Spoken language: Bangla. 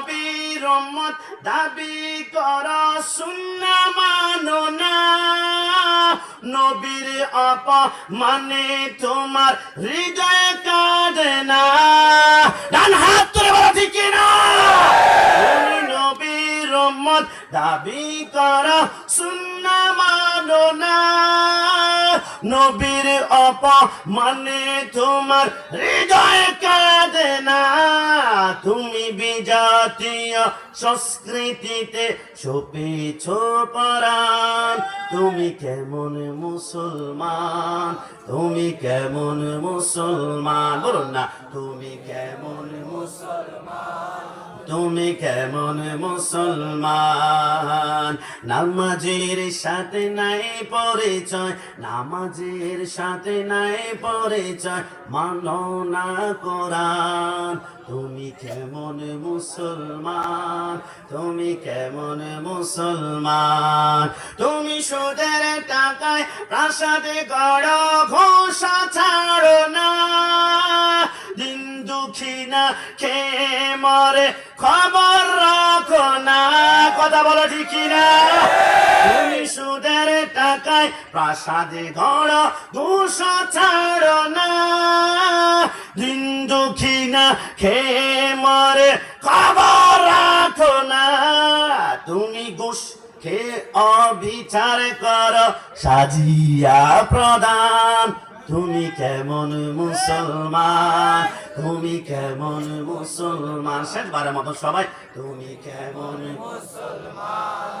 নবীর উম্মত দাবি কর সুন্না মানো না। নবীর অপ মানে তোমার হৃদয় কাঁদে না। ডান হাত তুলে বলা, ঠিক না? নবীর উম্মত দাবি কর সুন্না মানো না। নবীর অপ মানে তোমার হৃদয় কাঁদে না। তুমি বিজাতীয় সংস্কৃতিতে ছপিছ পরাণ। তুমি কেমন মুসলমান? তুমি কেমন মুসলমান? বলুন না, তুমি কেমন মুসলমান? তুমি কেমন মুসলমান? নামাজের সাথে নাই পরিচয়, নামাজের সাথে নাই পরিচয়, মানো না কোরআন। তুমি কেমন মুসলমান? তুমি কেমন মুসলমান? তুমি সুদের টাকায় প্রাসাদে গড় ঘোষা ছাড়ো খেয়ে মরে খবর রাখো না। কথা বলো ঠিক না তুমি সুদের টাকায় প্রাসাদে ঘর দুষ ছাড়ো না। দিন দুঃখী না খেয়ে মরে খবর রাখো না। তুমি ঘুষ খেয়ে অবিচার কর, সাজিয়া প্রদান তুমি কেমন মুসলমান? তুমি কেমন মুসলমান? শেষবারের মতো সবাই তুমি কেমন মুসলমান?